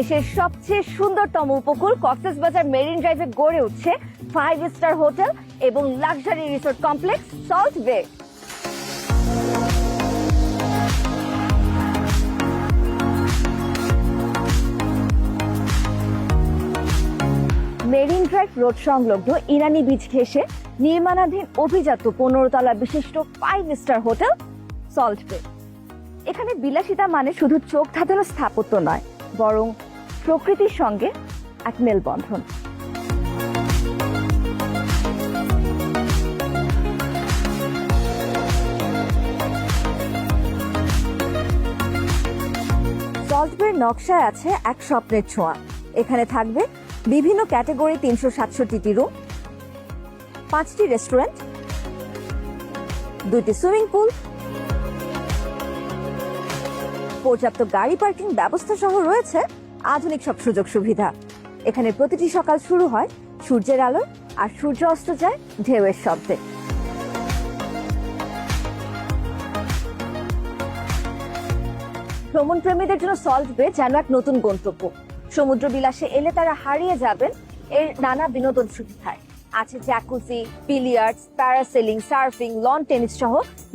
দেশের সবচেয়ে সুন্দরতম উপকূল কক্সবাজার মেরিন ড্রাইভে গড়ে উঠছে ফাইভ স্টার হোটেল এবং luxury resort complex Salt Bay Marine Drive road সংলগ্ন ইরানি বিচ ঘেঁষে নির্মাণাধীন অভিজাত পনেরো তলা বিশিষ্ট ফাইভ স্টার হোটেল সল্ট বে এখানে বিলাসিতা মানে শুধু চোখ ধাঁধানো স্থাপত্য নয়, বরং প্রকৃতির সঙ্গে এক মেলবন্ধন। সল্টবের নকশায় আছে এক স্বপ্নের ছোঁয়া। এখানে থাকবে বিভিন্ন ক্যাটাগরি তিনশো সাতষট্টিটি রুম, পাঁচটি রেস্টুরেন্ট, দুইটি সুইমিং পুল, পর্যাপ্ত গাড়ি পার্কিং ব্যবস্থা সহ রয়েছে আধুনিক সব সুযোগ সুবিধা। এখানে প্রতিটি সকাল শুরু হয় সূর্যের আলো আর সূর্য অস্ত যায় ঢেউয়ের শব্দে। ভ্রমণ প্রেমীদের জন্য সল্ট বে যেন এক নতুন গন্তব্য। সমুদ্র বিলাসে এলে তারা হারিয়ে যাবেন এর নানা বিনোদন সুবিধায়। আছে jacuzzi billiards parasailing surfing lawn tennis সহ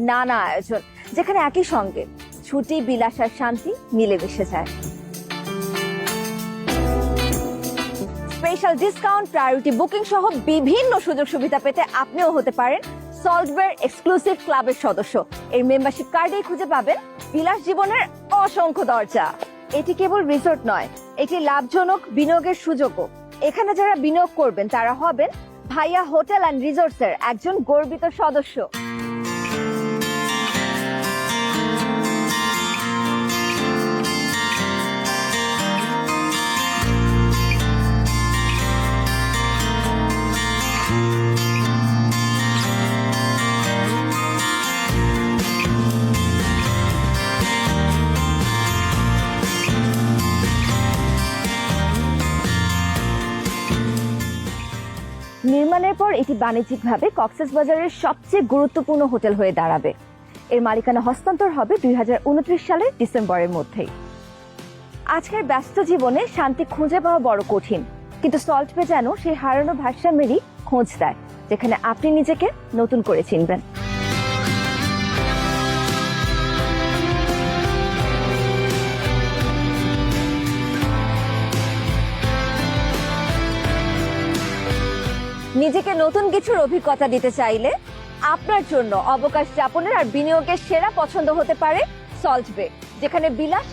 নানা আয়োজন, যেখানে একই সঙ্গে ছুটি, বিলাস আর শান্তি মিলেমিশে যায়। স্পেশাল ডিসকাউন্ট প্রায়োরিটি বুকিং সহ বিভিন্ন সুযোগ সুবিধা পেতে আপনিও হতে পারেন সল্টওয়্যার এক্সক্লুসিভ ক্লাবের সদস্য। এর মেম্বারশিপ কার্ডেই খুঁজে পাবেন বিলাস জীবনের অসংখ্য দরজা। এটি কেবল রিসোর্ট নয়, এটি লাভজনক বিনিয়োগের সুযোগও। এখানে যারা বিনিয়োগ করবেন, তারা হবেন ভাইয়া হোটেল অ্যান্ড রিসোর্টসের একজন গর্বিত সদস্য। নির্মাণের পর এটি বাণিজ্যিকভাবে কক্সবাজারের সবচেয়ে গুরুত্বপূর্ণ হোটেল হয়ে দাঁড়াবে। এর মালিকানা হস্তান্তর হবে দুই হাজার উনত্রিশ সালের ডিসেম্বরের মধ্যেই। আজকের ব্যস্ত জীবনে শান্তি খুঁজে পাওয়া বড় কঠিন, কিন্তু সল্ট পে যেন সেই হারানো ভারসাম্যেরই খোঁজ দেয়, যেখানে আপনি নিজেকে নতুন করে চিনবেন। নিজেকে নতুন কিছুর অভিজ্ঞতা দিতে চাইলে আপনার জন্য অবকাশ যাপনের আর বিনিয়োগের সেরা পছন্দ হতে পারে সল্ট বে যেখানে বিলাস